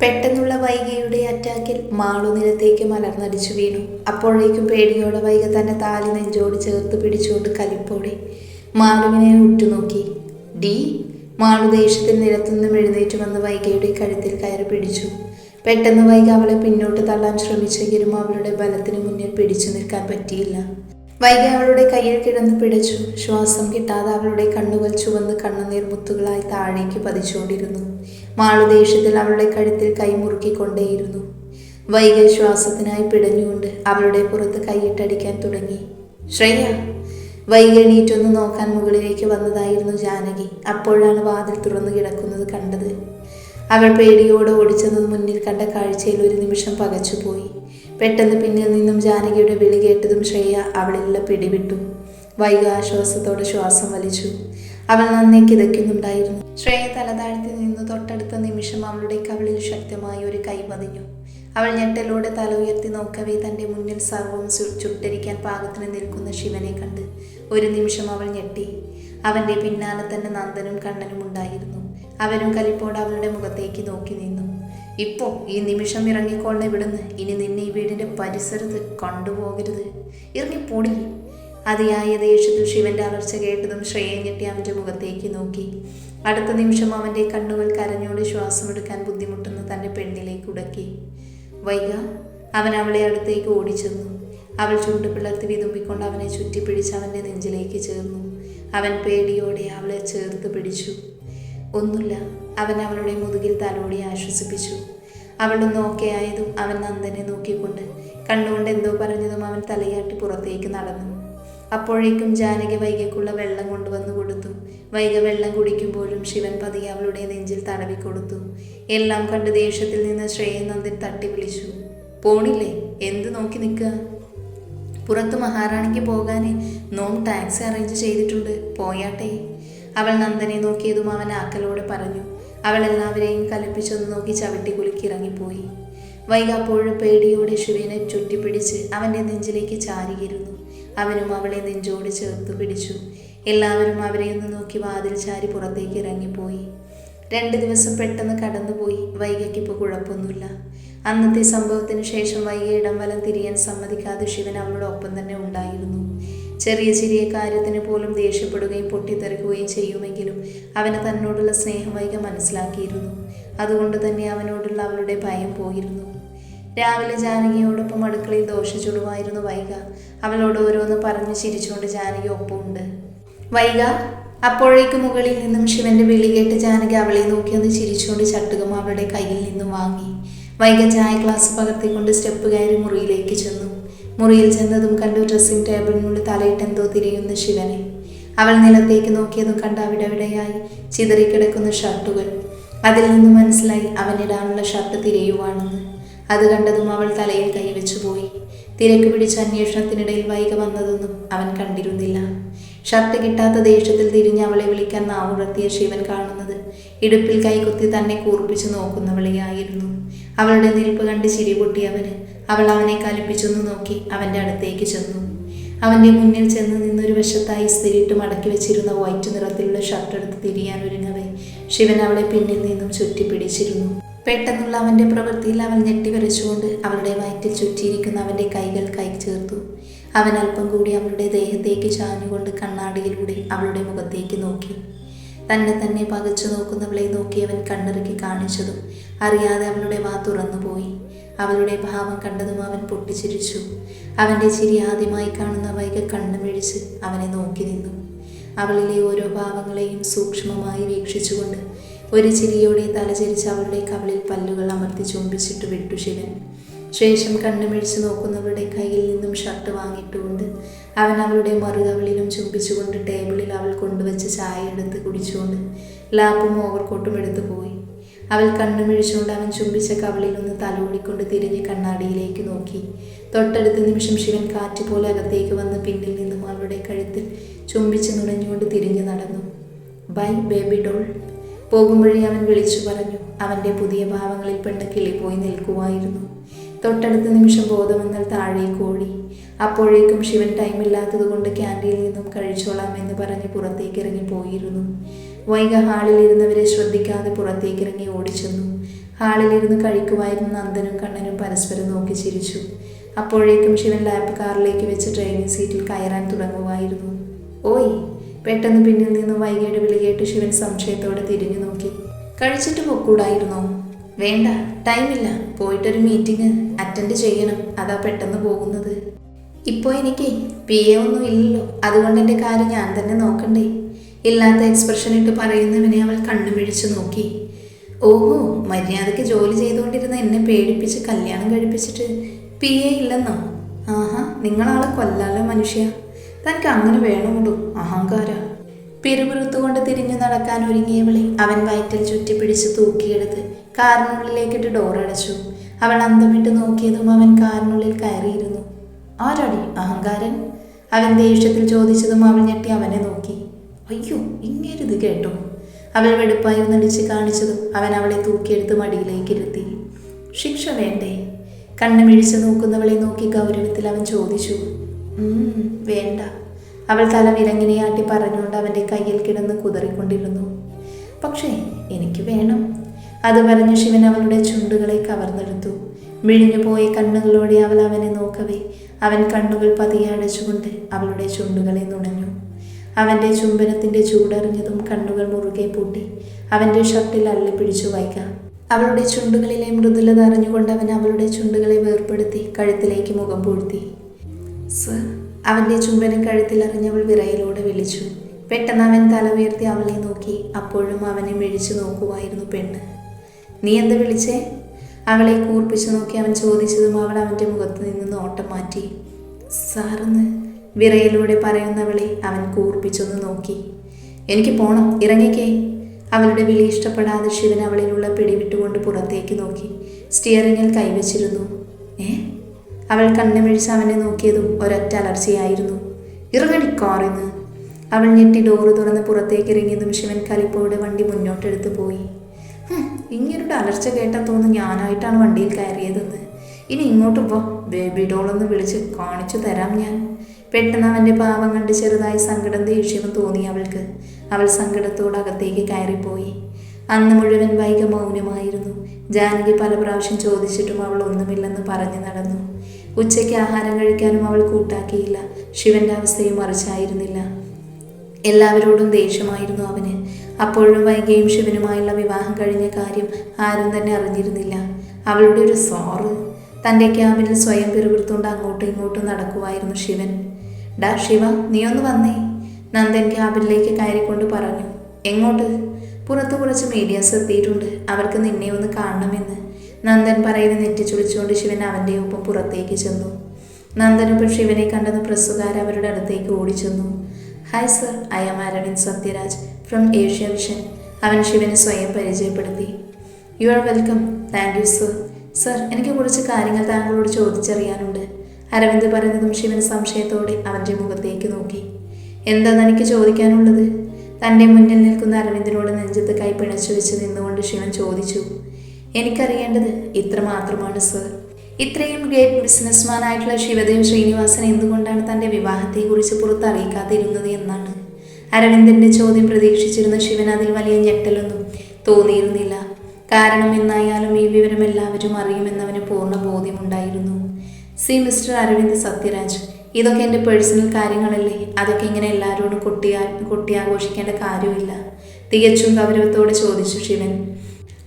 പെട്ടെന്നുള്ള വൈകയുടെ അറ്റാക്കിൽ മാളു നിലത്തേക്ക് മലർന്നടിച്ചു വീണു. അപ്പോഴേക്കും പേടിയോടെ വൈക തന്റെ താലി നെഞ്ചോട് ചേർത്ത് പിടിച്ചുകൊണ്ട് കലിപ്പോടെ മാളുവിനെ ഉറ്റുനോക്കി. ഡി മാളു ദേഷ്യത്തിൽ നിലത്തുനിന്നും എഴുന്നേറ്റ് വന്ന് വൈകയുടെ കഴുത്തിൽ കയറി പിടിച്ചു. പെട്ടെന്ന് വൈക അവളെ പിന്നോട്ട് തള്ളാൻ ശ്രമിച്ചെങ്കിലും അവളുടെ ബലത്തിന് മുന്നിൽ പിടിച്ചു നിൽക്കാൻ പറ്റിയില്ല. വൈകി അവളുടെ കയ്യിൽ കിടന്ന് പിടിച്ചു. ശ്വാസം കിട്ടാതെ അവളുടെ കണ്ണുകൾ ചുവന്ന് കണ്ണുനീർ മുത്തുകളായി താഴേക്ക് പതിച്ചുകൊണ്ടിരുന്നു. മാളു ദേഷ്യത്തിൽ അവളുടെ കഴുത്തിൽ കൈമുറുക്കിക്കൊണ്ടേയിരുന്നു വൈകൽ ശ്വാസത്തിനായി പിടഞ്ഞുകൊണ്ട് അവളുടെ പുറത്ത് കൈയിട്ടടിക്കാൻ തുടങ്ങി. ശ്രേയ വൈകി എണീറ്റൊന്ന് നോക്കാൻ മുകളിലേക്ക് വന്നതായിരുന്നു ജാനകി. അപ്പോഴാണ് വാതിൽ തുറന്നു കിടക്കുന്നത് കണ്ടത്. അവൾ പേടിയോടെ ഓടിച്ചെന്നത് മുന്നിൽ കണ്ട കാഴ്ചയിൽ ഒരു നിമിഷം പകച്ചുപോയി. പെട്ടെന്ന് പിന്നിൽ നിന്നും ജാനകിയുടെ വിളി കേട്ടതും ശ്രേയ അവളിലുള്ള പിടിവിട്ടു. വൈക ആശ്വാസത്തോടെ ശ്വാസം വലിച്ചു. അവൾ നന്നേ കിതയ്ക്കുന്നുണ്ടായിരുന്നു. ശ്രേയ തലതാഴ്ത്തി നിന്ന് തൊട്ടടുത്ത നിമിഷം അവളുടെ കവളിൽ ശക്തമായി ഒരു കൈ പതിഞ്ഞു. അവൾ ഞെട്ടലോടെ തല ഉയർത്തി നോക്കവേ തന്റെ മുന്നിൽ സർവം ചുട്ടരിക്കാൻ പാകത്തിന് നിൽക്കുന്ന ശിവനെ കണ്ട് ഒരു നിമിഷം അവൾ ഞെട്ടി. അവന്റെ പിന്നാലെ തന്നെ നന്ദനും കണ്ണനും ഉണ്ടായിരുന്നു അവരും കലിപ്പോടെ അവളുടെ മുഖത്തേക്ക് നോക്കി നിന്നു. ഇപ്പോ ഈ നിമിഷം ഇറങ്ങിക്കൊള്ളെ ഇവിടുന്ന്. ഇനി നിന്നെ ഈ വീടിന്റെ പരിസരത്ത് കൊണ്ടുപോകരുത്. ഇറങ്ങിപ്പോടി അതിയായ ദേഷ്യത്തിൽ ശിവന്റെ അലർച്ച കേട്ടതും ശ്രേയ ഞെട്ടി അവന്റെ മുഖത്തേക്ക് നോക്കി. അടുത്ത നിമിഷം അവന്റെ കണ്ണുകൾ കരഞ്ഞോടെ ശ്വാസമെടുക്കാൻ ബുദ്ധിമുട്ടുന്ന തന്റെ പെണ്ണിലേക്ക് ഉടക്കി. വൈക അവൻ അവളെ അടുത്തേക്ക് ഓടിച്ചെന്നു. അവൾ ചുണ്ട് പിളർത്തി വിതുമ്പിക്കൊണ്ട് അവനെ ചുറ്റിപ്പിടിച്ച് അവന്റെ നെഞ്ചിലേക്ക് ചേർന്നു. അവൻ പേടിയോടെ അവളെ ചേർത്ത് പിടിച്ചു. ഒന്നുമില്ല. അവൻ അവളുടെ മുതുകിൽ തലോടി ആശ്വസിപ്പിച്ചു. അവളൊന്ന് ഓക്കെ ആയതും അവൻ നന്ദനെ നോക്കിക്കൊണ്ട് കണ്ണുകൊണ്ട് എന്തോ പറഞ്ഞതും അവൻ തലയാട്ടി പുറത്തേക്ക് നടന്നു. അപ്പോഴേക്കും ജാനകി വൈകയ്ക്കുള്ള വെള്ളം കൊണ്ടുവന്നു കൊടുത്തു. വൈക വെള്ളം കുടിക്കുമ്പോഴും ശിവൻ പതിയെ അവളുടെ നെഞ്ചിൽ തടവി കൊടുത്തു. എല്ലാം കണ്ട് ദേഷ്യത്തിൽ നിന്ന് ശ്രേയ നന്ദൻ തട്ടി വിളിച്ചു. പോണില്ലേ? എന്ത് നോക്കി നിൽക്കുക? പുറത്ത് മഹാറാണിക്ക് പോകാൻ നോം ടാക്സി അറേഞ്ച് ചെയ്തിട്ടുണ്ട്. പോയാട്ടെ. അവൾ നന്ദനെ നോക്കിയതും അവൻ ആക്കലോട് പറഞ്ഞു. അവൾ എല്ലാവരെയും കലപ്പിച്ചൊന്ന് നോക്കി ചവിട്ടി കുലുക്കി ഇറങ്ങിപ്പോയി. വൈക അപ്പോഴും പേടിയോടെ ശിവനെ ചുറ്റിപ്പിടിച്ച് അവന്റെ നെഞ്ചിലേക്ക് ചാരിയിരുന്നു. അവനും അവളെ നെഞ്ചോട് ചേർത്ത് പിടിച്ചു. എല്ലാവരും അവരെ ഒന്ന് നോക്കി വാതിൽ ചാരി പുറത്തേക്ക് ഇറങ്ങിപ്പോയി. രണ്ട് ദിവസം പെട്ടെന്ന് കടന്നുപോയി. വൈകയ്ക്ക് ഇപ്പോൾ കുഴപ്പമൊന്നുമില്ല. അന്നത്തെ സംഭവത്തിന് ശേഷം വൈകിയ ഇടം വലം തിരിയാൻ സമ്മതിക്കാതെ ശിവൻ അവളോടൊപ്പം തന്നെ ഉണ്ടായിരുന്നു. ചെറിയ ചെറിയ കാര്യത്തിന് പോലും ദേഷ്യപ്പെടുകയും പൊട്ടിത്തെറിക്കുകയും ചെയ്യുമെങ്കിലും അവന് തന്നോടുള്ള സ്നേഹം വൈകി മനസ്സിലാക്കിയിരുന്നു. അതുകൊണ്ട് തന്നെ അവനോടുള്ള അവളുടെ ഭയം പോയിരുന്നു. രാവിലെ ജാനകിയോടൊപ്പം അടുക്കളയിൽ ദോശ ചുടുമായിരുന്നു വൈക. അവളോട് ഓരോന്ന് പറഞ്ഞ് ചിരിച്ചുകൊണ്ട് ജാനകി ഒപ്പമുണ്ട്. വൈക അപ്പോഴേക്ക് മുകളിൽ നിന്നും ശിവന്റെ വിളി കേട്ട് ജാനകി അവളെ നോക്കി ഒന്ന് ചിരിച്ചുകൊണ്ട് ചട്ടുകം അവളുടെ കയ്യിൽ നിന്നും വാങ്ങി. വൈക ചായ ഗ്ലാസ് പകർത്തിക്കൊണ്ട് സ്റ്റെപ്പ് കയറി മുറിയിലേക്ക് ചെന്നു. മുറിയിൽ ചെന്നതും കണ്ടു ഡ്രസ്സിംഗ് ടേബിളിനുള്ളിൽ തലയിട്ടെന്തോ തിരിയുന്ന ശിവനെ. അവൾ നിലത്തേക്ക് നോക്കിയതും കണ്ട അവിടെവിടെയായി ചിതറിക്കിടക്കുന്ന ഷർട്ടുകൾ. അതിൽ നിന്ന് മനസ്സിലായി അവനിടാനുള്ള ഷർട്ട് തിരയുവാണെന്ന്. അത് കണ്ടതും അവൾ തലയിൽ കൈവച്ചു പോയി. തിരക്ക് പിടിച്ച അന്വേഷണത്തിനിടയിൽ വൈകി വന്നതൊന്നും അവൻ കണ്ടിരുന്നില്ല. ഷർട്ട് കിട്ടാത്ത ദേഷ്യത്തിൽ തിരിഞ്ഞ് അവളെ വിളിക്കാൻ നാവുറത്തിയ ശിവൻ കാണുന്നത് ഇടുപ്പിൽ കൈകുത്തി തന്നെ കൂർപ്പിച്ചു നോക്കുന്നവളിയായിരുന്നു അവളുടെ നിൽപ്പ് കണ്ട് ചിരിപൊട്ടി അവന്. അവൾ അവനെ കലിപ്പിച്ചൊന്ന് നോക്കി അവന്റെ അടുത്തേക്ക് ചെന്നു. അവന്റെ മുന്നിൽ ചെന്ന് നിന്നൊരു വശത്തായി സ്ഥിരിട്ട് മടക്കി വെച്ചിരുന്ന വൈറ്റ് നിറത്തിലുള്ള ഷർട്ട് എടുത്ത് തിരിയാൻ ഒരുങ്ങവേ. ശിവൻ അവളെ പിന്നിൽ നിന്നും ചുറ്റി പിടിച്ചിരുന്നു പെട്ടെന്നുള്ള അവന്റെ പ്രവൃത്തിയിൽ അവൾ ഞെട്ടിവരച്ചുകൊണ്ട് അവളുടെ വയറ്റിൽ ചുറ്റിയിരിക്കുന്ന അവന്റെ കൈകൾ കൈ ചേർത്തു. അവൻ അല്പം കൂടി അവളുടെ ദേഹത്തേക്ക് ചാഞ്ഞുകൊണ്ട് കണ്ണാടിയിലൂടെ അവളുടെ മുഖത്തേക്ക് നോക്കി. തന്നെ തന്നെ പകച്ചു നോക്കുന്നവളെ നോക്കി അവൻ കണ്ണിറുക്കി കാണിച്ചതും അറിയാതെ അവളുടെ വാ തുറന്നുപോയി അവളുടെ ഭാവം കണ്ടതും അവൻ പൊട്ടിച്ചിരിച്ചു. അവന്റെ ചിരി ആദ്യമായി കാണുന്ന വൈക കണ്ണുമിഴിച്ച് അവനെ നോക്കി നിന്നു. അവളിലെ ഓരോ ഭാവങ്ങളെയും സൂക്ഷ്മമായി വീക്ഷിച്ചുകൊണ്ട് ഒരു ചിരിയോടെ തലചരിച്ച് അവളുടെ കവളിൽ പല്ലുകൾ അമർത്തി ചുംബിച്ചിട്ട് വിട്ടു ശിവൻ. ശേഷം കണ്ണുമിഴിച്ച് നോക്കുന്നവരുടെ കയ്യിൽ നിന്നും ഷർട്ട് വാങ്ങിയിട്ടുകൊണ്ട് അവൻ അവളുടെ മറുകവളിലും ചുംബിച്ചുകൊണ്ട് ടേബിളിൽ അവൾ കൊണ്ടുവച്ച് ചായ എടുത്ത് കുടിച്ചുകൊണ്ട് ലാപ്പും ഓവർകോട്ടും എടുത്തു പോയി. അവൾ കണ്ണുമിഴിച്ചുകൊണ്ട് അവൻ ചുംബിച്ച കവളിൽ നിന്ന് തലോടിക്കൊണ്ട് തിരിഞ്ഞ് കണ്ണാടിയിലേക്ക് നോക്കി. തൊട്ടടുത്ത നിമിഷം ശിവൻ കാറ്റ് പോലെ അകത്തേക്ക് വന്ന് പിന്നിൽ നിന്നും അവളുടെ കഴുത്തിൽ ചുംബിച്ച് നുണഞ്ഞുകൊണ്ട് തിരിഞ്ഞു നടന്നു. Bye baby doll. പോകുമ്പോഴേ അവൻ വിളിച്ചു പറഞ്ഞു. അവന്റെ പുതിയ ഭാവങ്ങളിൽ പെണ്ണ് പോയി നിൽക്കുമായിരുന്നു തൊട്ടടുത്ത നിമിഷം ബോധമെന്നാൽ താഴേക്ക് ഓടി. അപ്പോഴേക്കും ശിവൻ ടൈമില്ലാത്തത് കൊണ്ട് ക്യാന്റീനിൽ നിന്നും കഴിച്ചോളാം എന്ന് പറഞ്ഞ് പുറത്തേക്ക് ഇറങ്ങി പോയിരുന്നു. വൈക ഹാളിലിരുന്നവരെ ശ്രദ്ധിക്കാതെ പുറത്തേക്ക് ഇറങ്ങി ഓടിച്ചെന്നു. ഹാളിലിരുന്ന് കഴിക്കുമായിരുന്ന നന്ദനും കണ്ണനും പരസ്പരം നോക്കി ചിരിച്ചു. അപ്പോഴേക്കും ശിവൻ ലാപ്പ് കാറിലേക്ക് വെച്ച് ഡ്രൈവിംഗ് സീറ്റിൽ കയറാൻ തുടങ്ങുമായിരുന്നു ഓയ് പെട്ടെന്ന് പിന്നിൽ നിന്ന് വൈകിയുടെ വിളി കേട്ട് ശിവൻ സംശയത്തോടെ തിരിഞ്ഞു നോക്കി. കഴിച്ചിട്ട് പൊക്കൂടായിരുന്നോ? വേണ്ട ടൈമില്ല. പോയിട്ടൊരു മീറ്റിംഗ് അറ്റൻഡ് ചെയ്യണം. അതാ പെട്ടെന്ന് പോകുന്നത്. ഇപ്പോൾ എനിക്ക് പി എ ഒന്നും ഇല്ലല്ലോ. അതുകൊണ്ട് എന്റെ കാര്യം ഞാൻ തന്നെ നോക്കണ്ടേ. ഇല്ലാത്ത എക്സ്പ്രഷൻ ഇട്ട് പറയുന്നവനെ അവൾ കണ്ണുമിഴിച്ച് നോക്കി. ഓഹോ മര്യാദയ്ക്ക് ജോലി ചെയ്തുകൊണ്ടിരുന്ന എന്നെ പേടിപ്പിച്ച് കല്യാണം കഴിപ്പിച്ചിട്ട് പി എ ഇല്ലെന്നോ? ആഹാ നിങ്ങളാളെ കൊല്ലാലോ മനുഷ്യ. തനിക്ക് അങ്ങനെ വേണമുള്ളൂ അഹങ്കാര. പിറുപിറുത്തുകൊണ്ട് തിരിഞ്ഞു നടക്കാൻ ഒരുങ്ങിയവളെ അവൻ വയറ്റിൽ ചുറ്റിപ്പിടിച്ച് തൂക്കിയെടുത്ത് കാറിനുള്ളിലേക്കിട്ട് ഡോറടച്ചു അവൾ അന്തമിട്ട് നോക്കിയതും അവൻ കാറിനുള്ളിൽ കയറിയിരുന്നു. ആരടി? അഹങ്കാരൻ? അവൻ ദേഷ്യത്തിൽ ചോദിച്ചതും അവൾ ഞെട്ടി അവനെ നോക്കി. അയ്യോ ഇങ്ങേരിത് കേട്ടോ? അവൾ വെടുപ്പായി ഒന്നടിച്ച് കാണിച്ചതും അവൻ അവളെ തൂക്കിയെടുത്ത് മടിയിലേക്ക് ഇരുത്തി ശിക്ഷ വേണ്ടേ? കണ്ണു മിഴിച്ച് നോക്കുന്നവളെ നോക്കി ഗൗരവത്തിൽ അവൻ ചോദിച്ചു. "ഉം, വേണ്ട. അവൾ തല വിലങ്ങിനെയാട്ടി പറഞ്ഞുകൊണ്ട് അവന്റെ കയ്യിൽ കിടന്ന് കുതറിക്കൊണ്ടിരുന്നു. പക്ഷേ എനിക്ക് വേണം. അത് പറഞ്ഞ് ശിവൻ അവളുടെ ചുണ്ടുകളെ കവർന്നെടുത്തു. മിഴിഞ്ഞുപോയ കണ്ണുകളോടെ അവൾ അവനെ നോക്കവേ. അവൻ കണ്ണുകൾ പതിയെ അടച്ചുകൊണ്ട് അവളുടെ ചുണ്ടുകളെ നുണഞ്ഞു. അവന്റെ ചുംബനത്തിന്റെ ചൂടറിഞ്ഞതും കണ്ണുകൾ മുറുകെ പൂട്ടി. അവന്റെ ഷർട്ടിൽ അള്ളിപ്പിടിച്ചു വൈകാം അവളുടെ ചുണ്ടുകളിലെ മൃദുലത അറിഞ്ഞുകൊണ്ട് അവൻ അവളുടെ ചുണ്ടുകളെ വേർപ്പെടുത്തി കഴുത്തിലേക്ക് മുഖം പൂഴ്ത്തി. സർ അവന്റെ ചുംബനം കഴുത്തിൽ അറിഞ്ഞവൾ വിറയിലൂടെ വിളിച്ചു. പെട്ടെന്ന് അവൻ തല ഉയർത്തി അവളെ നോക്കി. അപ്പോഴും അവനെ മിഴിച്ചു നോക്കുമായിരുന്നു പെണ്ണ്. നീ എന്ത് വിളിച്ചേ? അവളെ കൂർപ്പിച്ചു നോക്കി അവൻ ചോദിച്ചതും അവൾ അവന്റെ മുഖത്ത് നിന്ന് നോട്ടം മാറ്റി. സാറെന്ന് വിറയിലൂടെ പറയുന്നവളെ അവൻ കൂർപ്പിച്ചൊന്ന് നോക്കി. എനിക്ക് പോണം ഇറങ്ങിക്കേ. അവളുടെ വിളി ഇഷ്ടപ്പെടാതെ ശിവൻ അവളിലുള്ള പിടിവിട്ടുകൊണ്ട് പുറത്തേക്ക് നോക്കി. സ്റ്റിയറിങ്ങിൽ കൈവച്ചിരുന്നു. ഏ? അവൾ കണ്ണുമിഴിച്ച് അവനെ നോക്കിയതും ഒരൊറ്റ അലർച്ചയായിരുന്നു. ഇറങ്ങടി കാറിന്ന് അവൾ ഞെട്ടി ഡോറ് തുറന്ന് പുറത്തേക്ക് ഇറങ്ങിയതും ശിവൻ കലിപ്പോടെ വണ്ടി മുന്നോട്ടെടുത്ത് പോയി. "ഹും, ഇങ്ങനൊരു അലർച്ച കേട്ടാൽ തോന്നുന്നു ഞാനായിട്ടാണ് വണ്ടിയിൽ കയറിയതെന്ന്. ഇനി ഇങ്ങോട്ട് പോ. ബേബി ഡോളെന്ന് വിളിച്ച് കാണിച്ചു തരാം ഞാൻ. പെട്ടെന്ന് അവന്റെ പാവം കണ്ട് ചെറുതായി സങ്കടം ദേഷ്യവും തോന്നി അവൾക്ക്. അവൾ സങ്കടത്തോട് അകത്തേക്ക് കയറിപ്പോയി. അന്ന് മുഴുവൻ വൈക മൗനമായിരുന്നു. ജാനകി പല പ്രാവശ്യം ചോദിച്ചിട്ടും അവൾ ഒന്നുമില്ലെന്ന് പറഞ്ഞു നടന്നു. ഉച്ചയ്ക്ക് ആഹാരം കഴിക്കാനും അവൾ കൂട്ടാക്കിയില്ല. ശിവന്റെ അവസ്ഥയും മറിച്ചായിരുന്നില്ല. എല്ലാവരോടും ദേഷ്യമായിരുന്നു അവന്. അപ്പോഴും വൈകിയും ശിവനുമായുള്ള വിവാഹം കഴിഞ്ഞ കാര്യം ആരും തന്നെ അറിഞ്ഞിരുന്നില്ല. അവളുടെ ഒരു സോറ് തന്റെ ക്യാബിനിൽ സ്വയം പിറുപിടുത്തുകൊണ്ട് അങ്ങോട്ടും ഇങ്ങോട്ടും നടക്കുമായിരുന്നു ശിവൻ. ഡാ ശിവ നീ ഒന്ന് വന്നേ നന്ദൻ ക്യാബിനിലേക്ക് കയറിക്കൊണ്ട് പറഞ്ഞു. എങ്ങോട്ട്? പുറത്ത് കുറച്ച് മീഡിയാസ് എത്തിയിട്ടുണ്ട്. അവർക്ക് നിന്നെ ഒന്ന് കാണണമെന്ന് നന്ദൻ പറയുന്നത് നെറ്റിച്ചുളിച്ചുകൊണ്ട് ശിവൻ അവന്റെ ഒപ്പം പുറത്തേക്ക് ചെന്നു. നന്ദനൊപ്പം ശിവനെ കണ്ടെന്ന് പ്രസ്സുകാർ അവരുടെ അടുത്തേക്ക് ഓടിച്ചെന്നു. Hi sir I'm Aravind Sathyaraj. From Asia vision അവൻ ശിവനെ സ്വയം പരിചയപ്പെടുത്തി. You are welcome thank you sir sir എനിക്ക് കുറച്ച് കാര്യങ്ങൾ താങ്കളോട് ചോദിച്ചറിയാനുണ്ട്. അരവിന്ദ് പറഞ്ഞതും ശിവൻ സംശയത്തോടെ അവന്റെ മുഖത്തേക്ക് നോക്കി. എന്താണ് എനിക്ക് ചോദിക്കാനുള്ളത്? തന്റെ മുന്നിൽ നിൽക്കുന്ന അരവിന്ദിനോട് നെഞ്ചത്ത് കൈ പിണച്ചു വെച്ച് നിന്നുകൊണ്ട് ശിവൻ ചോദിച്ചു. എനിക്കറിയേണ്ടത് ഇത്ര മാത്രമാണ് സർ ഇത്രയും ഗ്രേറ്റ് ബിസിനസ്മാനായിട്ടുള്ള ശിവദേവ് ശ്രീനിവാസൻ എന്തുകൊണ്ടാണ് തന്റെ വിവാഹത്തെക്കുറിച്ച് പുറത്തറിയിക്കാതിരുന്നത് എന്നാണ്. അരവിന്ദന്റെ ചോദ്യം പ്രതീക്ഷിച്ചിരുന്ന ശിവൻ അതിൽ വലിയ ഞെട്ടലൊന്നും തോന്നിയിരുന്നില്ല. കാരണം എന്നായാലും ഈ വിവരം എല്ലാവരും അറിയുമെന്നവന് പൂർണ ബോധ്യമുണ്ടായിരുന്നു. സി മിസ്റ്റർ അരവിന്ദ് സത്യരാജ് ഇതൊക്കെ എന്റെ പേഴ്സണൽ കാര്യങ്ങളല്ലേ? അതൊക്കെ ഇങ്ങനെ എല്ലാവരോടും കൊട്ടിയാ കൊട്ടിയാഘോഷിക്കേണ്ട കാര്യമില്ല തികച്ചും ഗൗരവത്തോടെ ചോദിച്ചു ശിവൻ.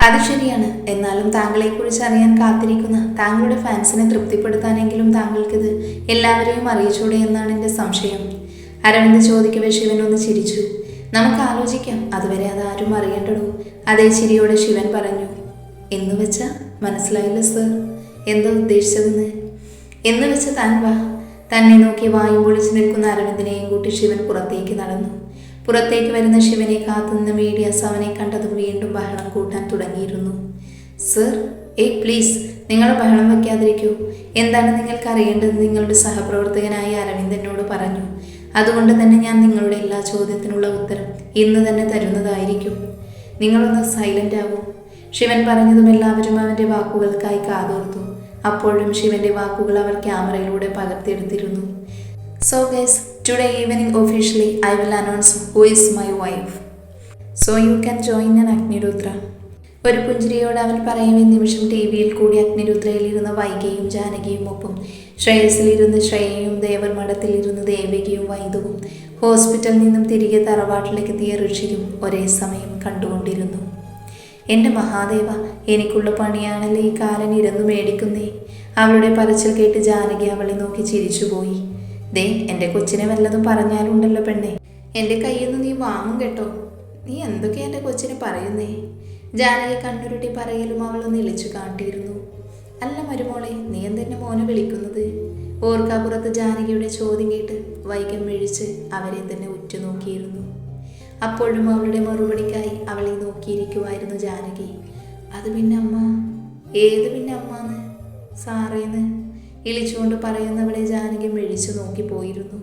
അത് ശരിയാണ്. എന്നാലും താങ്കളെക്കുറിച്ച് അറിയാൻ കാത്തിരിക്കുന്ന താങ്കളുടെ ഫാൻസിനെ തൃപ്തിപ്പെടുത്താനെങ്കിലും താങ്കൾക്കിത് എല്ലാവരെയും അറിയിച്ചൂടെ എന്നാണ് എന്റെ സംശയം. അരവിന്ദ് ചോദിക്കവേ ശിവൻ ഒന്ന് ചിരിച്ചു. നമുക്ക് ആലോചിക്കാം. അതുവരെ അതാരും അറിയേണ്ടടോ? അതേ ചിരിയോടെ ശിവൻ പറഞ്ഞു. എന്ന് വെച്ചാ മനസ്സിലായില്ല സർ. എന്താ ഉദ്ദേശിച്ചതെന്ന്? എന്ന് വെച്ച താൻ വാ. തന്നെ നോക്കി വായു പൊളിച്ചു നിൽക്കുന്ന അരവിന്ദിനെയും കൂട്ടി ശിവൻ പുറത്തേക്ക് നടന്നു. പുറത്തേക്ക് വരുന്ന ശിവനെ കാത്തുനിന്ന മീഡിയാസ് അവനെ കണ്ടതും വീണ്ടും ബഹളം കൂട്ടാൻ തുടങ്ങിയിരുന്നു. സർ ഏയ് പ്ലീസ് നിങ്ങൾ ബഹളം വയ്ക്കാതിരിക്കൂ. എന്താണ് നിങ്ങൾക്ക് അറിയേണ്ടത് നിങ്ങളുടെ സഹപ്രവർത്തകനായ അരവിന്ദനോട് പറഞ്ഞു. അതുകൊണ്ട് തന്നെ ഞാൻ നിങ്ങളുടെ എല്ലാ ചോദ്യത്തിനുള്ള ഉത്തരം ഇന്ന് തന്നെ തരുന്നതായിരിക്കും. നിങ്ങളൊന്ന് സൈലന്റ് ആകൂ. ശിവൻ പറഞ്ഞതും എല്ലാവരും അവന്റെ വാക്കുകൾക്കായി കാതോർത്തു. അപ്പോഴും ശിവന്റെ വാക്കുകൾ അവർ ക്യാമറയിലൂടെ പകർത്തിയെടുത്തിരുന്നു. So guys today evening officially I will announce who is my wife so you can join an Agnirudra ഒരു പുഞ്ചിരിയോട് അവൻ പറയും ഈ നിമിഷം ടി വിയിൽ കൂടി അഗ്നിരുദ്രയിലിരുന്ന വൈകയും ജാനകിയും ഒപ്പം. ശ്രേയസിലിരുന്ന് ശ്രേയയും ദേവർ മഠത്തിലിരുന്ന് ദേവികയും വൈദവും. ഹോസ്പിറ്റലിൽ നിന്നും തിരികെ തറവാട്ടിലേക്ക് എത്തിയ ഋഷിയും ഒരേ സമയം കണ്ടുകൊണ്ടിരുന്നു. എന്റെ മഹാദേവ എനിക്കുള്ള പണിയാണല്ലേ ഈ കാലൻ ഇരന്നു മേടിക്കുന്നേ? അവളുടെ പറച്ചിൽ കേട്ട് ജാനകി അവളെ നോക്കി ചിരിച്ചുപോയി. ദേ എന്റെ കൊച്ചിനെ വല്ലതും പറഞ്ഞാലുണ്ടല്ലോ പെണ്ണേ. എന്റെ കയ്യിൽ നിന്ന് നീ വാങ്ങും കേട്ടോ. നീ എന്തൊക്കെയാ എന്റെ കൊച്ചിനെ പറയുന്നേ? ജാനകി കണ്ണുരുട്ടി പറയലും അവളൊന്ന് ഇളിച്ചു കാട്ടിയിരുന്നു. അല്ല മരുമോളെ നീ എന്തെന്നെ മോനെ വിളിക്കുന്നത്? ഓർക്കാപ്പുറത്ത് ജാനകിയുടെ ചോദ്യം കേട്ട് വൈകം മിഴിച്ച് അവരെ തന്നെ ഉറ്റുനോക്കിയിരുന്നു. അപ്പോഴും അവളുടെ മറുപടിക്കായി അവളെ നോക്കിയിരിക്കുമായിരുന്നു ജാനകി. അത് പിന്നെ അമ്മ? ഏത് പിന്നെ അമ്മാന്ന്? സാറേന്ന്? ഇളിച്ചുകൊണ്ട് പറയുന്നവളെ ജാനകി മിഴിച്ചു നോക്കിപ്പോയിരുന്നു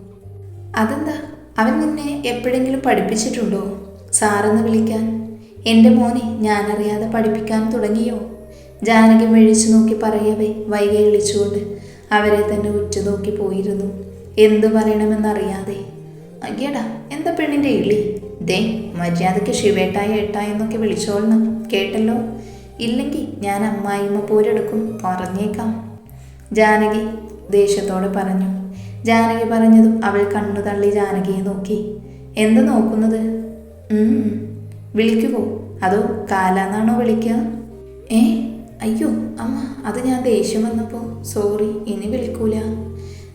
അതെന്താ? അവൻ നിന്നെ എപ്പോഴെങ്കിലും പഠിപ്പിച്ചിട്ടുണ്ടോ? സാറെന്ന് വിളിക്കാൻ? എന്റെ മോനെ ഞാനറിയാതെ പഠിപ്പിക്കാൻ തുടങ്ങിയോ? ജാനകി മെഴിച്ചു നോക്കി പറയവേ വൈകി ഇളിച്ചുകൊണ്ട് അവരെ തന്നെ ഉറ്റുനോക്കി പോയിരുന്നു. എന്തു പറയണമെന്നറിയാതെ. അയ്യടാ എന്താ പെണ്ണിന്റെ ഇളി? ദേ മര്യാദയ്ക്ക് ശിവേട്ടായ എട്ടായെന്നൊക്കെ വിളിച്ചോളണം കേട്ടല്ലോ? ഇല്ലെങ്കിൽ ഞാൻ അമ്മായിമ്മ പോരെടുക്കും പറഞ്ഞേക്കാം. ജാനകി ദേഷ്യത്തോട് പറഞ്ഞു. ജാനകി പറഞ്ഞതും അവൾ കണ്ണു തള്ളി ജാനകിയെ നോക്കി. എന്ത് നോക്കുന്നത്? ഉം, വിളിക്കുവോ? അതോ കാലാന്നാണോ വിളിക്കുക ഏ? അയ്യോ അമ്മ അത് ഞാൻ ദേഷ്യം വന്നപ്പോൾ സോറി ഇനി വിളിക്കൂല.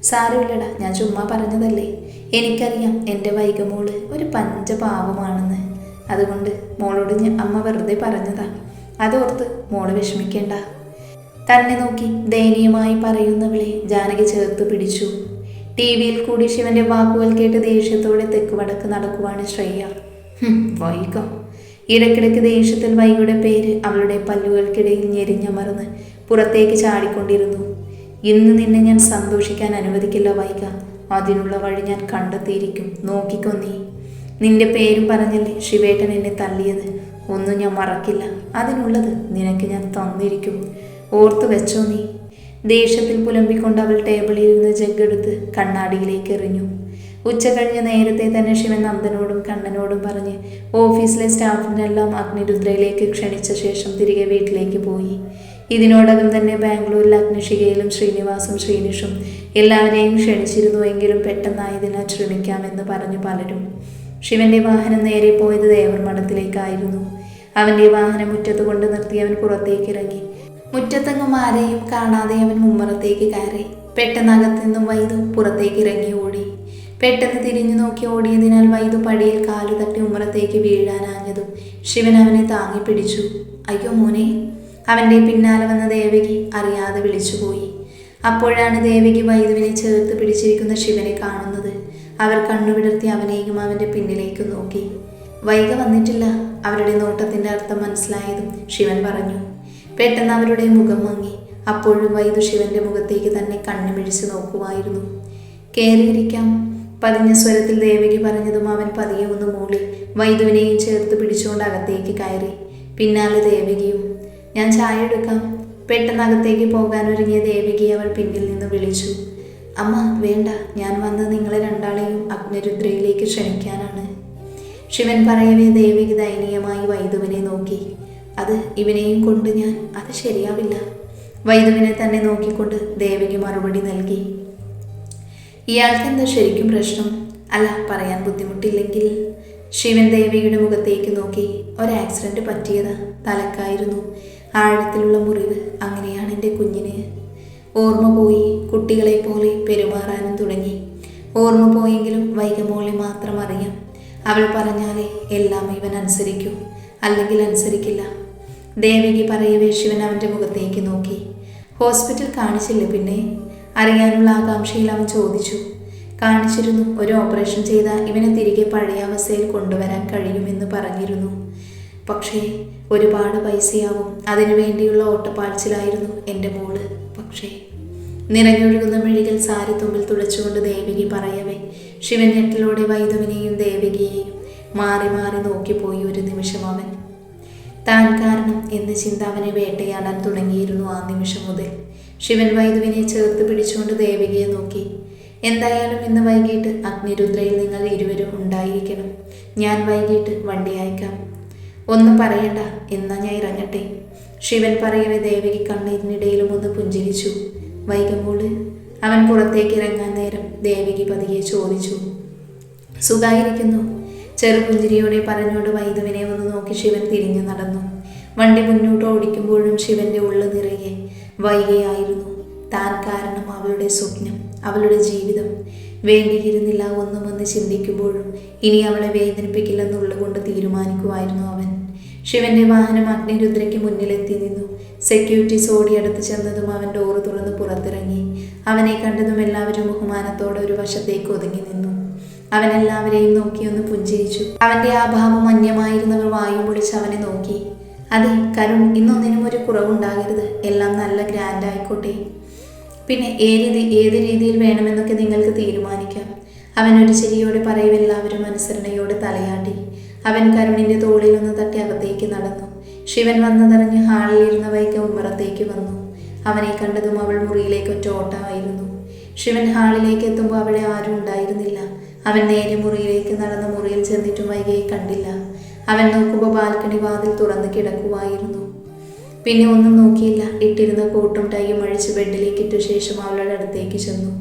സാരമില്ലടാ ഞാൻ ചുമ്മാ പറഞ്ഞതല്ലേ. എനിക്കറിയാം എന്റെ വൈകമോൾ ഒരു പഞ്ചപാവമാണെന്ന്. അതുകൊണ്ട് മോളോട് ഞാൻ അമ്മ വെറുതെ പറഞ്ഞതാ. അതോർത്ത് മോൾ വിഷമിക്കേണ്ട. തന്നെ നോക്കി ദയനീയമായി പറയുന്നവളെ ജാനകി ചേർത്ത് പിടിച്ചു. ടി വിയിൽ കൂടി ശിവന്റെ വാക്കുകൾ കേട്ട് ദേഷ്യത്തോടെ തെക്ക് വടക്ക് നടക്കുവാണ് ശ്രേയ. വൈകം ഇടയ്ക്കിടയ്ക്ക് ദേഷ്യത്തിൽ വൈകിയുടെ പേര് അവളുടെ പല്ലുകൾക്കിടയിൽ ഞെരിഞ്ഞമർന്ന് പുറത്തേക്ക് ചാടിക്കൊണ്ടിരുന്നു. ഇന്ന് നിന്നെ ഞാൻ സന്തോഷിക്കാൻ അനുവദിക്കില്ല വൈക അതിനുള്ള വഴി ഞാൻ കണ്ടെത്തിയിരിക്കും. നോക്കിക്കോ നീ. നിന്റെ പേരും പറഞ്ഞല്ലേ ശിവേട്ടൻ എന്നെ തള്ളിയത്? ഒന്നും ഞാൻ മറക്കില്ല. അതിനുള്ളത് നിനക്ക് ഞാൻ തന്നിരിക്കും. ഓർത്തു വെച്ചോ നീ. ദേഷ്യത്തിൽ പുലമ്പിക്കൊണ്ട് അവൾ ടേബിളിൽ നിന്ന് ജഗ്ഗെടുത്ത് കണ്ണാടിയിലേക്ക് എറിഞ്ഞു. ഉച്ച കഴിഞ്ഞ് നേരത്തെ തന്നെ ശിവൻ നന്ദനോടും കണ്ണനോടും പറഞ്ഞ് ഓഫീസിലെ സ്റ്റാഫിനെല്ലാം അഗ്നിരുദ്രയിലേക്ക് ക്ഷണിച്ച ശേഷം തിരികെ വീട്ടിലേക്ക് പോയി. ഇതിനോടകം തന്നെ ബാംഗ്ലൂരിൽ അഗ്നിഷികയിലും ശ്രീനിവാസും ശ്രീനിഷും എല്ലാവരെയും ക്ഷണിച്ചിരുന്നുവെങ്കിലും പെട്ടെന്നായതിനാൽ ക്ഷണിക്കാമെന്ന് പറഞ്ഞു പലരും. ശിവന്റെ വാഹനം നേരെ പോയത് ദേവർ മഠത്തിലേക്കായിരുന്നു. അവന്റെ വാഹനം മുറ്റത്ത് കൊണ്ട് നിർത്തി അവൻ പുറത്തേക്ക് ഇറങ്ങി മുറ്റത്തെങ്ങും ആരെയും കാണാതെ അവൻ മുമ്മറത്തേക്ക് കയറി. പെട്ടെന്നകത്തു നിന്നും വൈദ്യു പുറത്തേക്ക് ഇറങ്ങി ഓടി. പെട്ടെന്ന് തിരിഞ്ഞു നോക്കി ഓടിയതിനാൽ വൈദു പടിയിൽ കാലു തട്ടി ഉമ്മറത്തേക്ക് വീഴാനാഞ്ഞതും ശിവൻ അവനെ താങ്ങി പിടിച്ചു. അയ്യോ മോനെ അവന്റെ പിന്നാലെ വന്ന ദേവകി അറിയാതെ വിളിച്ചുപോയി. അപ്പോഴാണ് ദേവകി വൈദുവിനെ ചേർത്ത് പിടിച്ചിരിക്കുന്ന ശിവനെ കാണുന്നത്. അവർ കണ്ണുവിടർത്തി അവനെയും അവന്റെ പിന്നിലേക്ക് നോക്കി. വൈക വന്നിട്ടില്ല അവരുടെ നോട്ടത്തിന്റെ അർത്ഥം മനസ്സിലായതും ശിവൻ പറഞ്ഞു. പെട്ടെന്ന് അവരുടെ മുഖം മങ്ങി. അപ്പോഴും വൈദു ശിവന്റെ മുഖത്തേക്ക് തന്നെ കണ്ണു കണ്ണുമിഴിച്ച് നോക്കുമായിരുന്നു കയറിയിരിക്കാം പതിഞ്ഞ സ്വരത്തിൽ ദേവകി പറഞ്ഞതും അവൻ പതിയെ ഒന്ന് മൂളി വൈദുവിനെയും ചേർത്ത് പിടിച്ചുകൊണ്ട് അകത്തേക്ക് കയറി. പിന്നാലെ ദേവകിയും ഞാൻ ചായ എടുക്കാം. പെട്ടെന്ന് അകത്തേക്ക് പോകാനൊരുങ്ങിയ ദേവകി അവൾ പിന്നിൽ നിന്ന് വിളിച്ചു. അമ്മ വേണ്ട ഞാൻ വന്ന് നിങ്ങളെ രണ്ടാളെയും അഗ്നിരുദ്രയിലേക്ക് ക്ഷണിക്കാനാണ്. ശിവൻ പറയവേ ദേവികി ദയനീയമായി വൈദുവിനെ നോക്കി. അത് ഇവനെയും കൊണ്ട് ഞാൻ അത് ശരിയാവില്ല. വൈദുവിനെ തന്നെ നോക്കിക്കൊണ്ട് ദേവികി മറുപടി നൽകി. ഇയാൾക്ക് എന്താ ശരിക്കും പ്രശ്നം? അല്ല പറയാൻ ബുദ്ധിമുട്ടില്ലെങ്കിൽ. ശിവൻ ദേവിയുടെ മുഖത്തേക്ക് നോക്കി ഒരു പറ്റിയതാ. തലക്കായിരുന്നു. ആഴത്തിലുള്ള മുറിവ്. അങ്ങനെയാണ് എന്റെ കുഞ്ഞിന്. ഓർമ്മ പോയി. കുട്ടികളെ പോലെ പെരുമാറാനും തുടങ്ങി. ഓർമ്മ പോയെങ്കിലും വൈകമോളെ മാത്രം അറിയാം. അവൾ പറഞ്ഞാലേ എല്ലാം ഇവൻ അനുസരിക്കൂ. അല്ലെങ്കിൽ അനുസരിക്കില്ല. ദേവികി പറയവേ ശിവൻ അവന്റെ മുഖത്തേക്ക് നോക്കി. ഹോസ്പിറ്റൽ കാണിച്ചില്ല പിന്നെ? അറിയാനുള്ള ആകാംക്ഷയിൽ അവൻ ചോദിച്ചു കാണിച്ചിരുന്നു ഒരു ഓപ്പറേഷൻ ചെയ്താൽ ഇവനെ തിരികെ പഴയ അവസ്ഥയിൽ കൊണ്ടുവരാൻ കഴിയുമെന്ന് പറഞ്ഞിരുന്നു. പക്ഷേ ഒരുപാട് പൈസയാവും. അതിനുവേണ്ടിയുള്ള ഓട്ടപ്പാച്ചിലായിരുന്നു എന്റെ മോൾ. പക്ഷേ നിറഞ്ഞൊഴുകുന്ന മെഴികൾ സാരി തുമ്പിൽ തുളച്ചുകൊണ്ട് ദേവികി പറയവേ ശിവൻ ഞെട്ടിലൂടെ വൈദുവിനെയും ദേവികയെയും മാറി മാറി നോക്കിപ്പോയി ഒരു നിമിഷം അവൻ. താൻ കാരണം എന്ന് ചിന്ത അവനെ വേട്ടയാടാൻ തുടങ്ങിയിരുന്നു ആ നിമിഷം മുതൽ. ശിവൻ വൈദുവിനെ ചേർത്ത് പിടിച്ചുകൊണ്ട് ദേവികയെ നോക്കി. എന്തായാലും ഇന്ന് വൈകിട്ട് അഗ്നിരുദ്രയിൽ നിങ്ങൾ ഇരുവരും ഉണ്ടായിരിക്കണം. ഞാൻ വൈകിട്ട് വണ്ടി അയക്കാം. ഒന്നും പറയണ്ട എന്നാ ഞാൻ ഇറങ്ങട്ടെ. ശിവൻ പറയവേ ദേവകി കണ്ണീരിനിടയിലും ഒന്ന് പുഞ്ചിരിച്ചു. വൈകുമ്പോൾ അവൻ പുറത്തേക്ക് ഇറങ്ങാൻ നേരം ദേവകി പതിയെ ചോദിച്ചു. സുഖായിരിക്കുന്നു? ചെറുപുഞ്ചിരിയോടെ പറഞ്ഞുകൊണ്ട് വൈദുവിനെ ഒന്ന് നോക്കി ശിവൻ തിരിഞ്ഞു നടന്നു. വണ്ടി മുന്നോട്ട് ഓടിക്കുമ്പോഴും ശിവന്റെ ഉള്ളു നിറയെ വൈകിയായിരുന്നു. താൻ കാരണം അവളുടെ സ്വപ്നം അവളുടെ ജീവിതം. വേണ്ടിയിരുന്നില്ല ഒന്നും ഒന്ന് ചിന്തിക്കുമ്പോഴും ഇനി അവളെ വേദനിപ്പിക്കില്ലെന്നുള്ളുകൊണ്ട് തീരുമാനിക്കുമായിരുന്നു അവൻ. ശിവന്റെ വാഹനം അഗ്നിരുദ്രയ്ക്ക് മുന്നിലെത്തി നിന്നു. സെക്യൂരിറ്റീസ് ഓടിയടുത്ത് ചെന്നതും അവൻ ഡോറ് തുറന്ന് പുറത്തിറങ്ങി. അവനെ കണ്ടതും എല്ലാവരും ബഹുമാനത്തോടെ ഒരു വശത്തേക്ക് ഒതുങ്ങി നിന്നു. അവൻ എല്ലാവരെയും നോക്കിയൊന്ന് പുഞ്ചിരിച്ചു. അവന്റെ ആ ഭാവം അന്യമായിരുന്നവർ വായു പൊളിച്ച് അവനെ നോക്കി. അതെ കരുൺ ഇന്നൊന്നിനും ഒരു കുറവുണ്ടാകരുത്. എല്ലാം നല്ല ഗ്രാൻഡ് ആയിക്കോട്ടെ പിന്നെ ഏത് ഏത് രീതിയിൽ വേണമെന്നൊക്കെ നിങ്ങൾക്ക് തീരുമാനിക്കാം. അവൻ ഒരു ചിരിയോടെ പറയും എല്ലാവരും അനുസരണയോടെ തലയാട്ടി. അവൻ കരുണിന്റെ തോളിൽ ഒന്ന് തട്ടി അകത്തേക്ക് നടന്നു. ശിവൻ വന്നതറിഞ്ഞ് ഹാളിൽ ഇരുന്ന വൈക ഉമ്മറത്തേക്ക് വന്നു. അവനെ കണ്ടതും അവൾ മുറിയിലേക്ക് ഒറ്റ ഓട്ടമായിരുന്നു. ശിവൻ ഹാളിലേക്ക് എത്തുമ്പോൾ അവിടെ ആരും ഉണ്ടായിരുന്നില്ല. അവൻ നേരെ മുറിയിലേക്ക് നടന്ന മുറിയിൽ ചെന്നിട്ടും വൈകയെ കണ്ടില്ല. അവൻ നോക്കുമ്പോൾ ബാൽക്കണി വാതിൽ തുറന്ന് കിടക്കുമായിരുന്നു പിന്നെ ഒന്നും നോക്കിയില്ല. ഇട്ടിരുന്ന കോട്ടും ടൈയും അഴിച്ച് ബെഡിലേക്ക് ഇട്ട ശേഷം അവളുടെ അടുത്തേക്ക് ചെന്നു.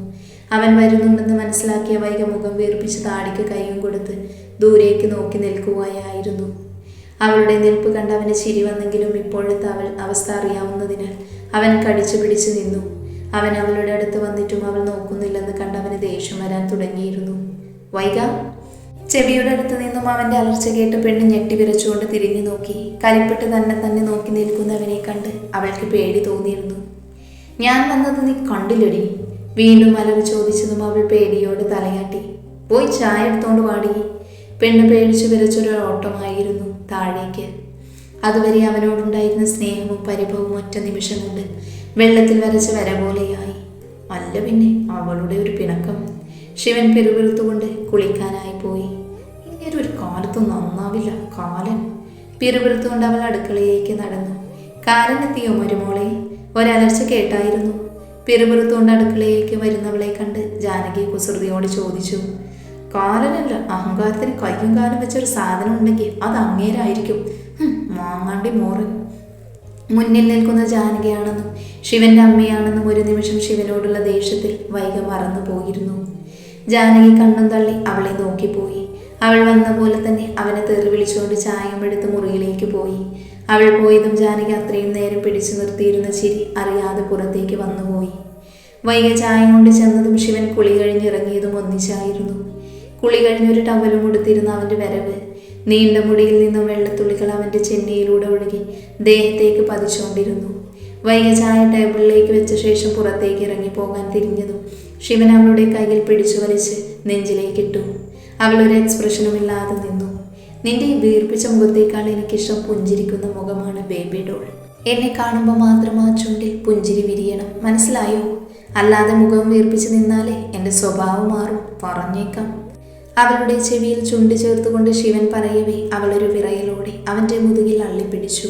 അവൻ വരുന്നുണ്ടെന്ന് മനസ്സിലാക്കിയ വൈക മുഖം വീർപ്പിച്ച് താടിക്ക് കൈയും കൊടുത്ത് ദൂരേക്ക് നോക്കി നിൽക്കുകയായിരുന്നു അവളുടെ നിൽപ്പ് കണ്ട് അവന് ചിരി വന്നെങ്കിലും ഇപ്പോഴത്തെ അവൾ അവസ്ഥ അറിയാവുന്നതിനാൽ അവൻ കടിച്ചു പിടിച്ചു നിന്നു. അവൻ അവളുടെ അടുത്ത് വന്നിട്ടും അവൾ നോക്കുന്നില്ലെന്ന് കണ്ട് അവന് ദേഷ്യം വരാൻ തുടങ്ങിയിരുന്നു. വൈക ചെവിയുടെ അടുത്ത് നിന്നും അവന്റെ അലർച്ച കേട്ട് പെണ്ണ് ഞെട്ടി വിറച്ചുകൊണ്ട് തിരിഞ്ഞു നോക്കി. കലിപ്പെട്ട് തന്നെ തന്നെ നോക്കി നിൽക്കുന്നവനെ കണ്ട് അവൾക്ക് പേടി തോന്നിയിരുന്നു. ഞാൻ വന്നത് നീ കണ്ടില്ലടി. വീണ്ടും അലറി ചോദിച്ചതും അവൾ പേടിയോട് തലയാട്ടി. പോയി ചായ എടുത്തോണ്ട് പാടി പെണ്ണ് പേടിച്ചു വിറച്ചൊരു ഓട്ടമായിരുന്നു താഴേക്ക്. അതുവരെ അവനോടുണ്ടായിരുന്ന സ്നേഹവും പരിഭവവും ഒറ്റ നിമിഷം കൊണ്ട് വെള്ളത്തിൽ വരച്ച വര പോലെയായി. അല്ല പിന്നെ അവളുടെ ഒരു പിണക്കം. ശിവൻ പെരുവിറുത്തുകൊണ്ട് കുളിക്കാനായി പോയി. ഇങ്ങനെ ഒരു കാലത്ത് നന്നാവില്ല കാലൻ. പിറുപിറുത്തുകൊണ്ട് അവൾ അടുക്കളയിലേക്ക് നടന്നു. കാലനെത്തിയ മരുമോളെ ഒരലർച്ച കേട്ടായിരുന്നു. പിറുപിറുത്തുകൊണ്ട് അടുക്കളയിലേക്ക് വരുന്നവളെ കണ്ട് ജാനകി കുസൃതിയോട് ചോദിച്ചു കാലനല്ല അഹങ്കാരത്തിന് കയ്യും കാലം വെച്ചൊരു സാധനം ഉണ്ടെങ്കിൽ അത് അങ്ങേരായിരിക്കും. മാങ്ങാണ്ടി മോറൻ. മുന്നിൽ നിൽക്കുന്ന ജാനകിയാണെന്നും ശിവന്റെ അമ്മയാണെന്നും ഒരു നിമിഷം ശിവനോടുള്ള ദേഷ്യത്തിൽ വൈകം മറന്നു പോയിരുന്നു ജാനകി കണ്ണും തള്ളി അവളെ നോക്കിപ്പോയി അവൾ വന്ന പോലെ തന്നെ അവനെ തെറി വിളിച്ചുകൊണ്ട് ചായം എടുത്ത് മുറിയിലേക്ക് പോയി. അവൾ പോയതും ജാനകി അത്രയും നേരം പിടിച്ചു നിർത്തിയിരുന്ന ചിരി അറിയാതെ പുറത്തേക്ക് വന്നുപോയി. വൈകി ചായം കൊണ്ട് ചെന്നതും ശിവൻ കുളി കഴിഞ്ഞിറങ്ങിയതും ഒന്നിച്ചായിരുന്നു. കുളി കഴിഞ്ഞൊരു ടവലും ഉടുത്തിരുന്ന അവന്റെ വരവ്. നീണ്ട മുടിയിൽ നിന്നും വെള്ളത്തുള്ളികൾ അവന്റെ ചെന്നിയിലൂടെ ഒഴുകി ദേഹത്തേക്ക് പതിച്ചുകൊണ്ടിരുന്നു. വൈകി ചായ ടേബിളിലേക്ക് വെച്ച ശേഷം പുറത്തേക്ക് ഇറങ്ങി പോകാൻ തിരിഞ്ഞതും ശിവൻ അവളുടെ കയ്യിൽ പിടിച്ചു വലിച്ച് നെഞ്ചിലേക്കിട്ടു അവൾ ഒരു എക്സ്പ്രഷനും ഇല്ലാതെ നിന്നു. നിന്റെ ഈ വീർപ്പിച്ച മുഖത്തേക്കാൾ എനിക്കിഷ്ടം പുഞ്ചിരിക്കുന്ന മുഖമാണ് ബേബി ഡോൾ. എന്നെ കാണുമ്പോൾ മാത്രം ആ ചുണ്ടിൽ പുഞ്ചിരി വിരിയണം. മനസ്സിലായോ? അല്ലാതെ മുഖം വീർപ്പിച്ച് നിന്നാലേ എന്റെ സ്വഭാവം മാറും. പറഞ്ഞേക്കാം. അവളുടെ ചെവിയിൽ ചുണ്ട് ചേർത്തുകൊണ്ട് ശിവൻ പറയവേ അവളൊരു വിറയലോടെ അവന്റെ മുതുകിൽ അള്ളിപ്പിടിച്ചു.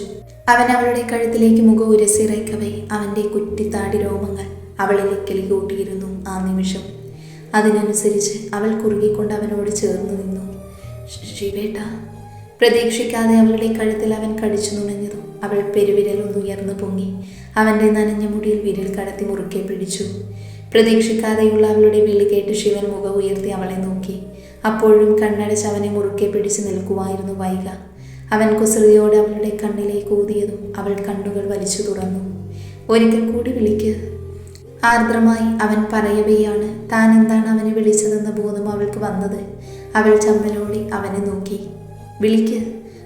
അവൻ അവളുടെ കഴുത്തിലേക്ക് മുഖം ഉരസിറക്കവേ അവന്റെ കുറ്റിത്താടി രോമങ്ങൾ അവളിൽ കിളി കൂട്ടിയിരുന്നു. ആ നിമിഷം. അതിനനുസരിച്ച് അവൾ കുറുകിക്കൊണ്ട് അവനോട് ചേർന്ന് നിന്നു. "ശ്- ശിവേട്ട പ്രതീക്ഷിക്കാതെ അവളുടെ കഴുത്തിൽ അവൻ കടിച്ചു നുണഞ്ഞതും അവൾ പെരുവിരലൊന്ന് ഉയർന്നു പൊങ്ങി അവന്റെ നനഞ്ഞ മുടിയിൽ വിരൽ കടത്തി മുറുക്കെ പിടിച്ചു. പ്രതീക്ഷിക്കാതെയുള്ള അവളുടെ വിളി കേട്ട് ശിവൻ മുഖം ഉയർത്തി അവളെ നോക്കി. അപ്പോഴും കണ്ണടച്ച് അവനെ മുറുക്കെ പിടിച്ച് നിൽക്കുമായിരുന്നു വൈക. അവൻ കുസൃതിയോടെ അവളുടെ കണ്ണിലേക്ക് ഊതിയതും അവൾ കണ്ണുകൾ വലിച്ചു തുറന്നു. ഒരിക്കൽ കൂടി വിളിക്ക്. ആർദ്രമായി അവൻ പറയവെയാണ്. താൻ എന്താണ് അവനെ വിളിച്ചതെന്ന ബോധം അവൾക്ക് വന്നത്? അവൾ ചമ്മലോടെ അവനെ നോക്കി. വിളിക്ക്.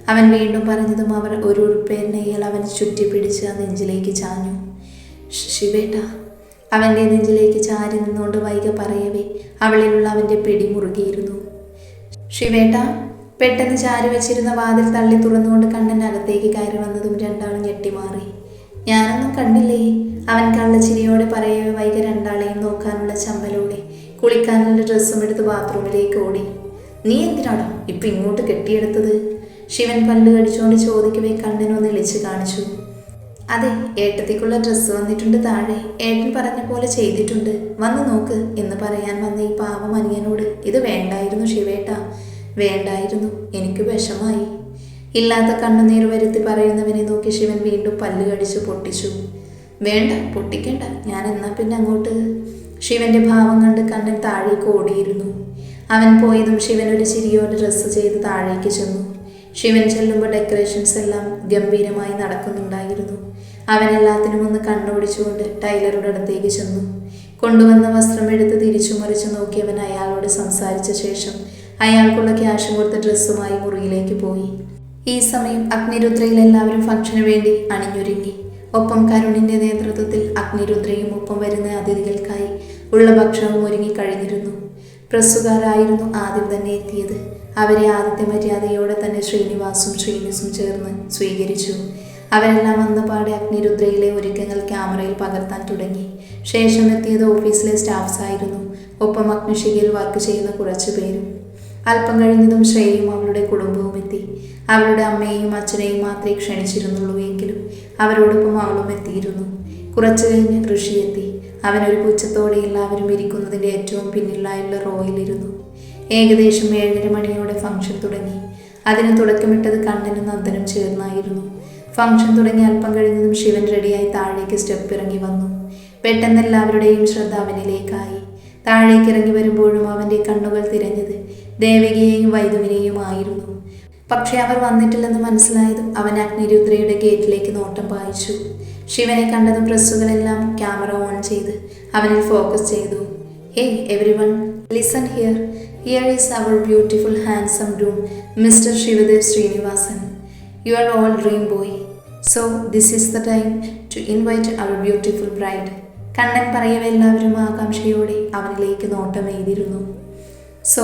അവൻ വീണ്ടും പറഞ്ഞതും അവർ ഒരു ഉടുപ്പേനെയ്യൽ അവൻ ചുറ്റിപ്പിടിച്ച് നെഞ്ചിലേക്ക് ചാഞ്ഞു. ശിവേട്ട. അവന്റെ നെഞ്ചിലേക്ക് ചാരി നിന്നുകൊണ്ട് വൈക പറയവേ അവളിലുള്ള അവന്റെ പിടി മുറുകിയിരുന്നു. ശിവേട്ട പെട്ടെന്ന് ചാരി വെച്ചിരുന്ന വാതിൽ തള്ളി തുറന്നുകൊണ്ട് കണ്ണൻ അകത്തേക്ക് കയറി വന്നതും ഞെട്ടിമാറി ഞാനൊന്നും കണ്ടില്ലേ? അവൻ കള്ളച്ചിരിയോടെ പറയവേ വൈക രണ്ടാളെയും നോക്കാനുള്ള ചമ്പലോടെ കുളിക്കാനുള്ള ഡ്രസ്സും എടുത്ത് ബാത്റൂമിലേക്ക് ഓടി. നീ എന്തിനാണ് ഇപ്പൊ ഇങ്ങോട്ട് കെട്ടിയെടുത്തത്? ശിവൻ പല്ല് കടിച്ചുകൊണ്ട് ചോദിക്കവേ കണ്ണിനൊന്ന് ഇളിച്ചു കാണിച്ചു. അതെ ഏട്ടത്തേക്കുള്ള ഡ്രസ്സ് വന്നിട്ടുണ്ട് താഴെ. ഏട്ടൻ പറഞ്ഞ പോലെ ചെയ്തിട്ടുണ്ട്. വന്ന് നോക്ക് എന്ന് പറയാൻ വന്ന ഈ പാവം അനിയനോട്. ഇത് വേണ്ടായിരുന്നു ശിവേട്ട. വേണ്ടായിരുന്നു. എനിക്ക് വിഷമായി. ഇല്ലാത്ത കണ്ണുനീർ വരുത്തി പറയുന്നവനെ നോക്കി ശിവൻ വീണ്ടും പല്ല് കടിച്ചു പൊട്ടിച്ചു. വേണ്ട പൊട്ടിക്കണ്ട. ഞാൻ എന്നാ പിന്നെ അങ്ങോട്ട്? ശിവന്റെ ഭാവം കണ്ട് കണ്ണൻ താഴേക്ക് ഓടിയിരുന്നു. അവൻ പോയതും ശിവൻ ഒരു ചിരിയോടെ ഡ്രസ്സ് ചെയ്ത് താഴേക്ക് ചെന്നു. ശിവൻ ചെല്ലുമ്പോൾ ഡെക്കറേഷൻസ് എല്ലാം ഗംഭീരമായി നടക്കുന്നുണ്ടായിരുന്നു. അവൻ എല്ലാത്തിനും ഒന്ന് കണ്ണോടിച്ചുകൊണ്ട് ടൈലറുടെ അടുത്തേക്ക് ചെന്നു. കൊണ്ടുവന്ന വസ്ത്രം എടുത്ത് തിരിച്ചു മറിച്ച് നോക്കിയവൻ അയാളോട് സംസാരിച്ച ശേഷം അയാൾക്കുള്ള ക്യാഷ് കൊടുത്ത ഡ്രസ്സുമായി മുറിയിലേക്ക് പോയി. ഈ സമയം അഗ്നിരുദ്രയിൽ എല്ലാവരും ഫംഗ്ഷന് വേണ്ടി അണിഞ്ഞൊരുങ്ങി. ഒപ്പം കരുണിന്റെ നേതൃത്വത്തിൽ അഗ്നിരുദ്രയും ഒപ്പം വരുന്ന അതിഥികൾക്കായി ഉള്ള ഭക്ഷണവും ഒരുങ്ങി കഴിഞ്ഞിരുന്നു പ്രസ്സുകാരായിരുന്നു ആദ്യം തന്നെ എത്തിയത്. അവരെ ആദ്യത്തെ മര്യാദയോടെ തന്നെ ശ്രീനിവാസും ശ്രീനിസും ചേർന്ന് സ്വീകരിച്ചു. അവരെല്ലാം വന്നപാടെ അഗ്നിരുദ്രയിലെ ഒരുക്കങ്ങൾ ക്യാമറയിൽ പകർത്താൻ തുടങ്ങി. ശേഷം എത്തിയത് ഓഫീസിലെ സ്റ്റാഫ്സ് ആയിരുന്നു ഒപ്പം അഗ്നിശികയിൽ വർക്ക് ചെയ്യുന്ന കുറച്ചു പേരും. അല്പം കഴിഞ്ഞതും ശ്രേയയും അവളുടെ എത്തി അവളുടെ അമ്മയെയും അച്ഛനെയും മാത്രമേ ക്ഷണിച്ചിരുന്നുള്ളൂ എങ്കിലും അവരോടൊപ്പം അവളും എത്തിയിരുന്നു. കുറച്ചു കഴിഞ്ഞ് ഋഷി എത്തി. അവനൊരു പുച്ഛത്തോടെ എല്ലാവരും ഇരിക്കുന്നതിന്റെ ഏറ്റവും പിന്നിലായുള്ള റോയിലിരുന്നു ഏകദേശം ഏഴര മണിയോടെ ഫംഗ്ഷൻ തുടങ്ങി. അതിന് തുടക്കമിട്ടത് കണ്ണനും നന്ദനും ചേർന്നായിരുന്നു. ഫംഗ്ഷൻ തുടങ്ങി അല്പം കഴിഞ്ഞതും ശിവൻ റെഡിയായി താഴേക്ക് സ്റ്റെപ്പ് ഇറങ്ങി വന്നു. പെട്ടെന്ന് എല്ലാവരുടെയും ശ്രദ്ധ അവനിലേക്കായി. താഴേക്ക് ഇറങ്ങി വരുമ്പോഴും അവന്റെ കണ്ണുകൾ തിരഞ്ഞത് ദേവകിയെയും വൈദുവിനെയും ആയിരുന്നു. പക്ഷെ അവർ വന്നിട്ടില്ലെന്ന് മനസ്സിലായതും അവൻ അഗ്നിരുദ്രയുടെ ഗേറ്റിലേക്ക് നോട്ടം പായിച്ചു. ശിവനെ കണ്ടതും പ്രസ്സുകളെല്ലാം ക്യാമറ ഓൺ ചെയ്ത് അവനിൽ ഫോക്കസ് ചെയ്തു. Hey everyone listen here. Here is our beautiful handsome groom mister Shivadev Srinivasan. You are all dream boy. So this is the time to invite our beautiful bride. Kannan പറയവ എല്ലാവരും ആകാംക്ഷയോടെ അവനിലേക്ക് നോട്ടം എഴുതിയിരുന്നു. So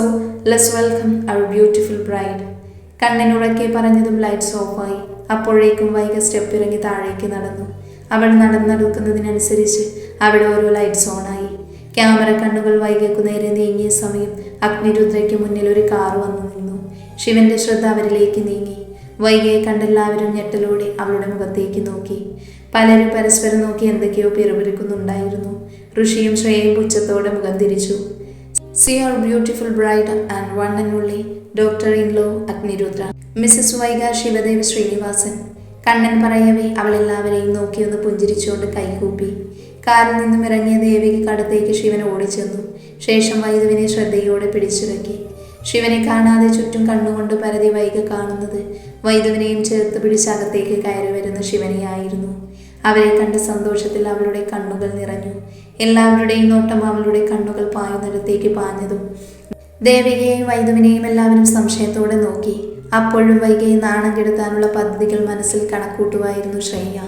let's welcome our beautiful bride. Kannan ഉറക്കെ പറഞ്ഞതും lights ഓഫായി അപ്പോഴേക്കും വൈക step ഇറങ്ങി താഴേക്ക് നടന്നു. അവൾ നടന്നെടുക്കുന്നതിനനുസരിച്ച് അവിടെ ഓരോ ലൈറ്റ്സ് ഓണായി ക്യാമറ കണ്ണുകൾ വൈകക്കു നേരെ നീങ്ങിയ സമയം അഗ്നിരുദ്രയ്ക്ക് മുന്നിൽ ഒരു കാർ വന്നു നിന്നു. ശിവന്റെ ശ്രദ്ധ അവരിലേക്ക് നീങ്ങി. വൈകയെ കണ്ടെല്ലാവരും ഞെട്ടലോടെ അവളുടെ മുഖത്തേക്ക് നോക്കി. പലരും പരസ്പരം നോക്കി എന്തൊക്കെയോ പിറുപിറുക്കുന്നുണ്ടായിരുന്നു. ഋഷിയും ശ്രേയയും പുച്ഛത്തോടെ മുഖം തിരിച്ചു. See our beautiful bride and one and only daughter in law Agnirudra Mrs Vaiga Shivadev Srinivasan Kannan പറയവേ അവൾ എല്ലാവരെയും നോക്കിയൊന്ന് പുഞ്ചിരിച്ചുകൊണ്ട് കൈകൂപ്പി. കാറിൽ നിന്നും ഇറങ്ങിയ ദേവിക്ക് അടുത്തേക്ക് ശിവൻ ഓടിച്ചെന്നു. ശേഷം വൈദുവിനെ ശ്രദ്ധയോടെ പിടിച്ചിറക്കി. ശിവനെ കാണാതെ ചുറ്റും കണ്ണുകൊണ്ട് പരതി വൈക കാണുന്നത് വൈദുവിനെയും ചേർത്ത് പിടിച്ച് അകത്തേക്ക് കയറി വരുന്ന ശിവനെയായിരുന്നു. അവരെ കണ്ട സന്തോഷത്തിൽ അവളുടെ കണ്ണുകൾ നിറഞ്ഞു. എല്ലാവരുടെയും നോട്ടം അവളുടെ കണ്ണുകൾ പായുന്നിടത്തേക്ക് പാഞ്ഞതും. ദേവികയെയും വൈദുവിനെയും എല്ലാവരും സംശയത്തോടെ നോക്കി. അപ്പോഴും വൈകയെ നാണം കെടുത്താനുള്ള പദ്ധതികൾ മനസ്സിൽ കണക്കൂട്ടുമായിരുന്നു ശ്രേയ.